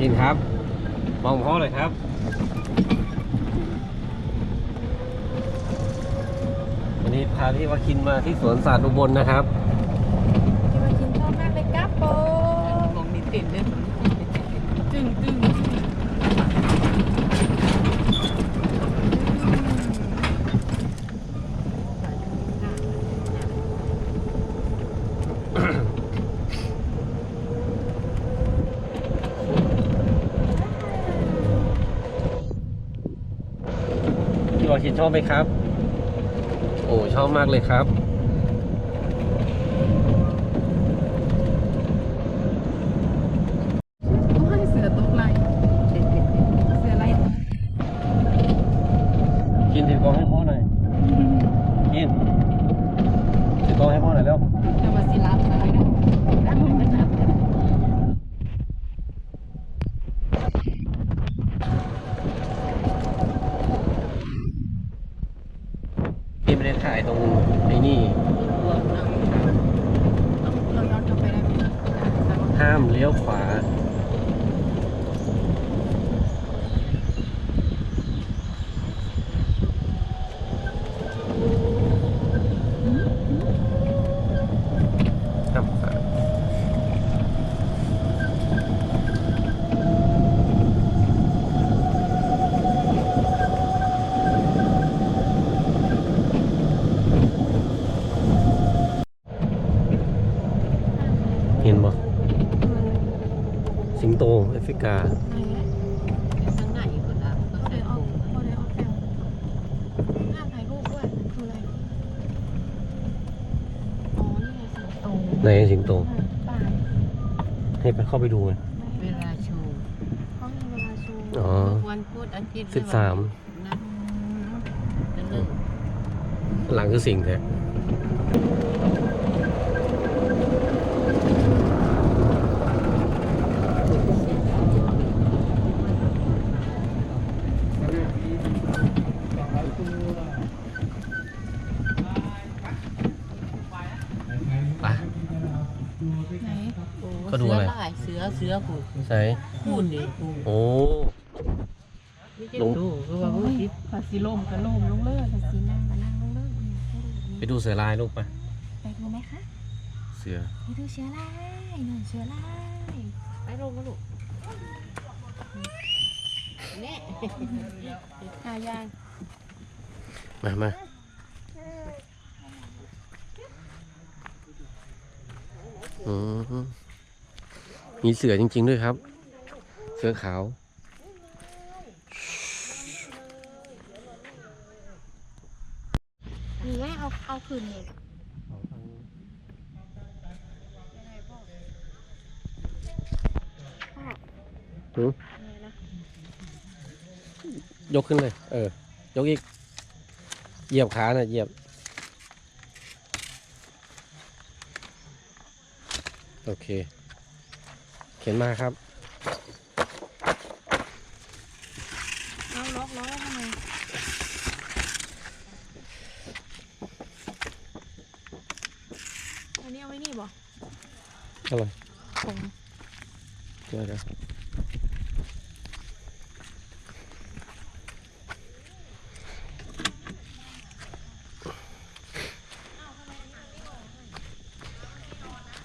กินครับ มองพ่อเลยครับ วันนี้พาพี่วาคินมาที่สวนสัตว์อุบลนะครับ ที่มากินชอบมากเลยครับโป มองมีติดเลย จึงจึงินชอบไหมครับ โอ้ชอบมากเลยครับ โอ้ยเสือตกไหลเสือไหล กินถือกล้องให้พ่อหน่อย กินถือกล้องให้พ่อหน่อยเร็ว จะมาสิรับอะไรนะรับมันรับ พี่ไม่ได้ถ่ายตรงไอ้นี่ เราย้อนกลับไปได้ไหม ห้ามเลี้ยวขวา ห้ามขวาเห็นบ่สิง โตแอฟริกา ทางไหนคนละต้องพอใช้ได้อปูอกพอได้ออกแถวห้ามถ่ายรูปด้วยคืออะไรอ๋อนี่ไงสิงโตในสิงโต ป่าให้ไปเข้าไปดูไหมเวลาโชว์เขามีเวลาโชว์อ๋อวันพุธอาทิตย์สิบสามนะนั่นหนึ่งหลังคือสิงแท้ไป ไหนก็ดูอะไร เสือลายเสือเสือปูใส่พูดดิปูโอ้ไม่ใช่ดูคือว่าพูดคิดผัดสีลมกับลมลงเลิศผัดสีนั่งมานั่งลงเลิศไปดูเสือลายลูกไป ไปดูไหมคะ เสือ ไปดูเชื้อลายหน่อยเชื้อลายไปลงมาลูกเนี่ยหายางมามา มมีเสือจริง ๆ ด้วยครับ เสือขาวมีไงเอาเอาคืนเลยหือยกขึ้นเลย เออ ยกอีก เหยียบขาน่ะเหยียบ โอเค เขียนมาครับเอาล็อกล็อกแล้วทำไมอันนี้เอาไว้นี่บ่อะไรผมเดี๋ยวเดี๋ยว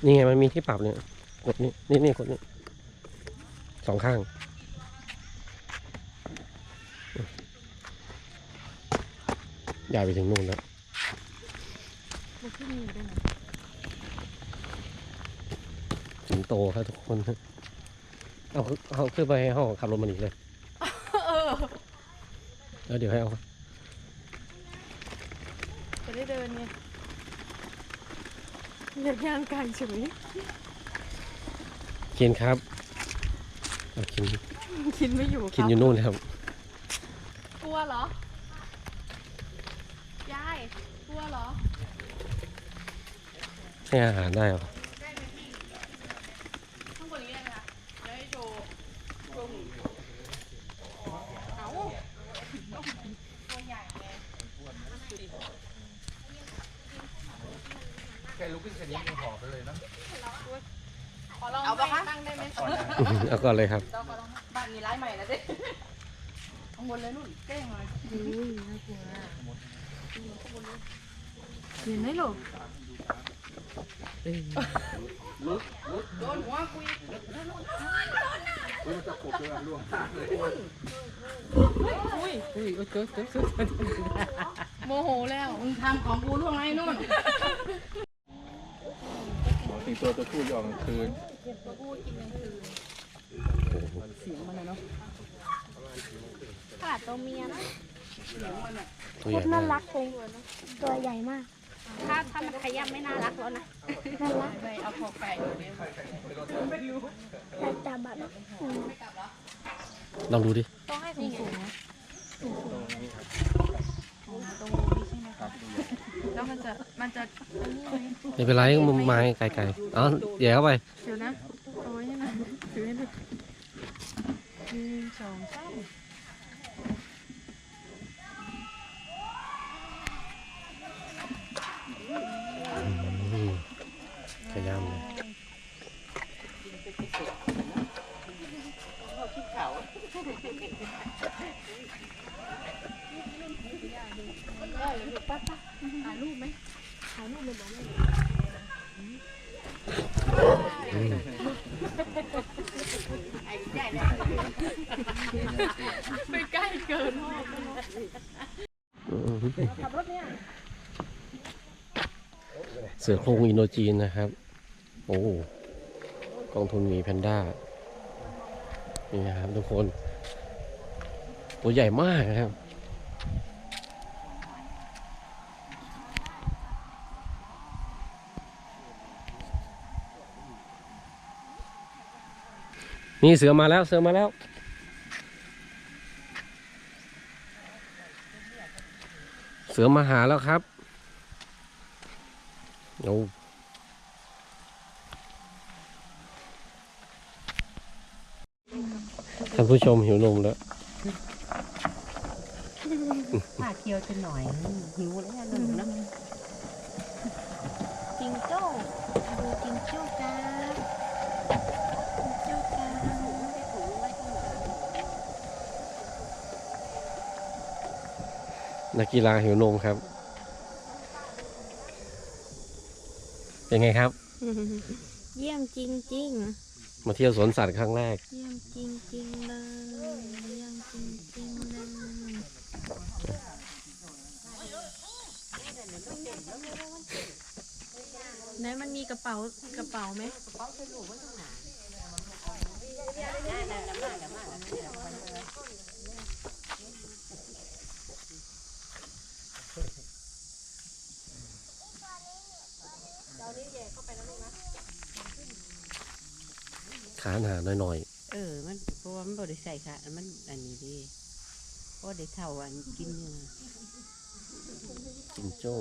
นี่ไงมันมีที่ปรับเนี่ย กดนี่นี่นี่กดนี่สองข้าง ยาวไปถึงนู่นแล้วมันขึ้นนี่ได้ไหมสิงโตครับทุกคนครับเอาเอาขึ้นไปให้ห้องขับรถมันอีกเลยเออแล้วเดี๋ยวให้เอาจะได้เดินไง อยากย่างไก่เฉยกินครับเอากินกินไม่อยู่คกินรับอยู่นู่นครับ กลัวเหรอ ยาย กลัวเหรอ ให้อาหารได้เหรอข้างบนนี้ได้ไหมคะเดี๋ยวให้โชว์โชว์หมูเอาตัวใหญ่ไง แค่ ลุกขึ้นแค่นี้ยังหอบไปเลยนะขอลองเอาปะคะตั้งได้ไหมเอาก่อนเลยครับเจ้าก็ต้องบ้านมีร้ายใหม่แล้วเด้ข้างบนเลยนู่นเก้งเลยอุ้ยน่ากลัวเห็นไหมลูกเออโดนหัวคุยอุ้ยโอ้ยโจ๊ะโจ๊ะโจ๊ะโมโหแล้วมึงทำของกูล่วงไงนู่น สิงตัวตัวผู้จะออกกลางคืนขนาดตัวเมียนะตัวใหญ่น่ามากรักเลยตัวใหญ่มาก ถ้าถ้ามันขยับไม่น่ารักแล้วนะน่ารักไปเอาพอไปเดี๋ยวนี้แต่จับแบบอืมลองดูดิ ต้องให้สูงสูงนะ แล้ว มันจะ ไม่เป็นไรมุมไม้ไกลๆอ๋อแย่เข้าไป เดี๋ยวนะโอ้ยนี่นะถือให้ดูหนึ่งสองสาม อืมขย้ำเลย ถ่ายรูปไหมถ่ายรูปเลยบอกเลย อืม ไปใกล้เกิน อืม เสือโครงอินโดจีนนะครับ โอ้กองทุนหมีแพนด้า นี่นะครับทุกคน ตัวใหญ่มากนะครับนี่เสือมาแล้วเสือมาแล้ว เสือมาหาแล้วครับโอ้ท่านผู้ชมหิวนมแล้วผ้าเคี้ยวจะหน่อย หิวแล้วหนูนะจิงโจ้ดูจิงโจ้กัน นักกีฬาหิวนมครับ เป็นไงครับ เยี่ยมจริงมาเที่ยวสวนสัตว์ครั้งแรก ๆ เยี่ยมจริงๆเลย เยี่ยมจริงๆเลย ไหนมันมีกระเป๋ากระเป๋าไหม ขาหนาหน่อยเออ มันเพราะว่ามันบริใส่ค่ะ มันอันนี้ดีเพราะได้เท่าอันกินเนื้อๆจิงโจ้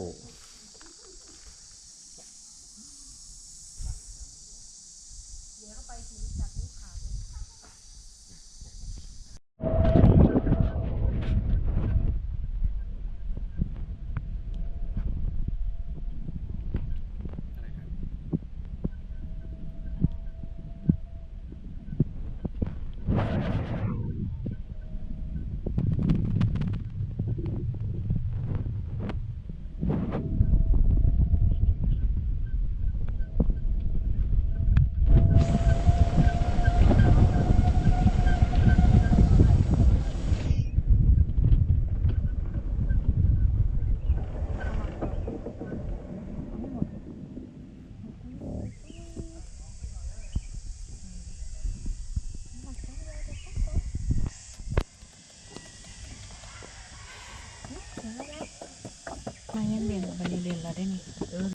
มายังเรียนวันนี้เรียนเราได้นี่เออ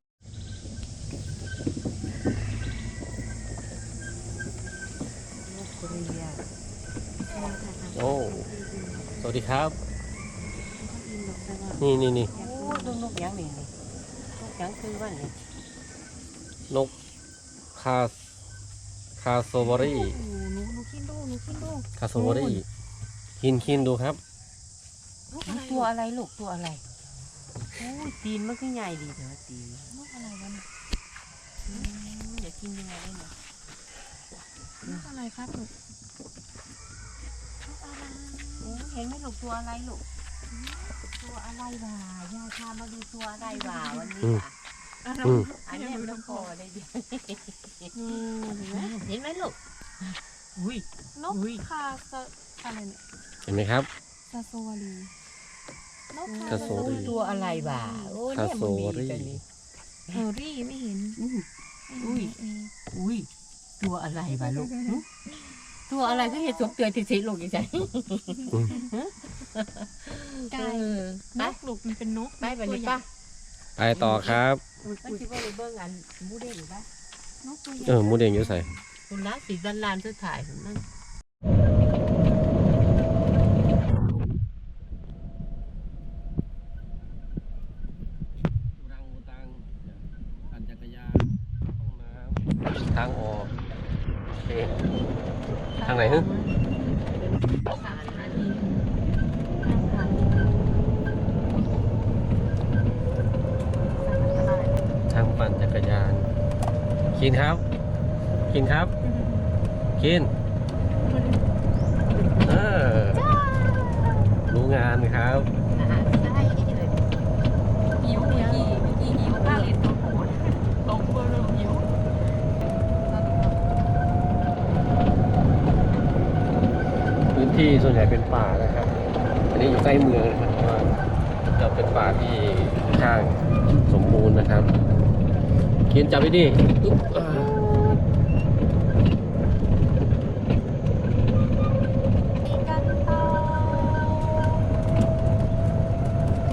ลูกเรียโอ้สวัสดีครับ นี่นี่นี่โอ้ลูกนกยังนี่นี่นกยังคือว่านี่นกคาคาโซบอรี่หนูหนูหนูกินดูหนูกินดูคาโซบอรี่คินคินดูครับตัวอะไรลูกตัวอะไรโอ้ยตีนมันก็ใหญ่ดีเถอะตีนนกอะไรวะเนี่ยอืมเดี๋ยวกินยังไงได้เนี่ย นกอะไรครับลูกนกอะไรเห็นไหมลูกตัวอะไรลูกตัวอะไรวะยายพามาดูตัวอะไรวะวันนี้อะอืม อันเนี้ยมันพอได้ดีอืมเห็นไหมเห็นไหมลูกอุ้ย นกอุ้ย คาสะอะไรเนี่ยเห็นไหมครับ ซาโซวารีนกคาโซวารี ตัวอะไรวะโอ้เนี่ยมันมีคาโซวารีตัวนี้ เออรี่ไม่เห็นอืมอุ้ยเอออุ้ย ตัวอะไรวะลูกหึตัวอะไรก็เห็นสวมเตือนติดๆลูกอีกใจไก่เออนกลูกมันเป็นนกไปไปเลยป่ะไปต่อครับ มันคิดว่าเลยเบิ้งอันหมูเด้งป่ะนกตัวใหญ่เออหมูเด้งอยู่ใส่คุณละสีดันลานสุดถ่ายผมนั่น รังอูตังปั่นจักรยานห้องน้ำทางออกโอเคทางไหนฮึ สารอันนี้ ทาง ปั่นจักรยานคินครับคินครับคินเออรู้งานครับอาหารใช่เลยหิวหิวหิวหิวหิวป้าเล่นตัวโหดลงเบอร์เริ่มหิวพื้นที่ส่วนใหญ่เป็นป่านะครับ อันนี้อยู่ใกล้เมืองนะครับเพราะว่าจะเป็นป่าที่ค่อนข้างสมบูรณ์นะครับ เขียนจับไปดิอึ๊บอ่า ไปกันต่อ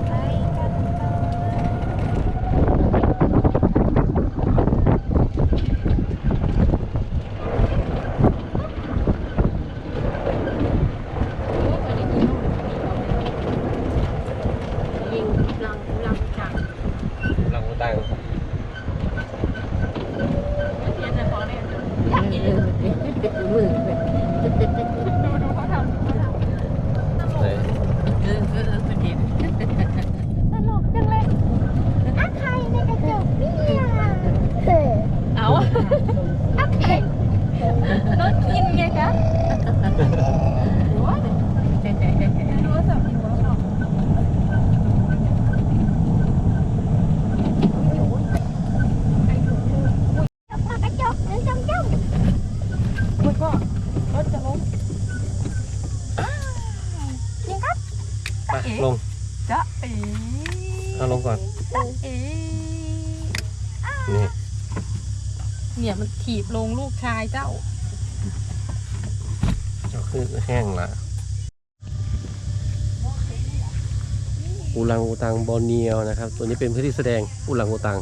ไปกันต่อ ยิงลังลังจัง ลังตัง เทียนแต่พอเนี่ย มือ ดูดูเขาทำเขาทำ ไหน เออเออเออเป็นเห็น ตลกจังเลยอะใครในกระจกเนี่ยเอาอะเผ็ดรถกินไงคะรู้ว่าสับหิวว่าชอบกระจกหรือจ้องจ้องคุณพ่อรถจะล้มจริงครับ ไปลงจ๊ะเอ๋เอาลงก่อนจ๊ะเอ๋นี่เนี่ยมันถีบลงลูกชายเจ้าเอาขึ้นแห้งละอูรังอูตังบอร์เนียวนะครับ ตัวนี้เป็นพื้นที่แสดงอูรังอูตัง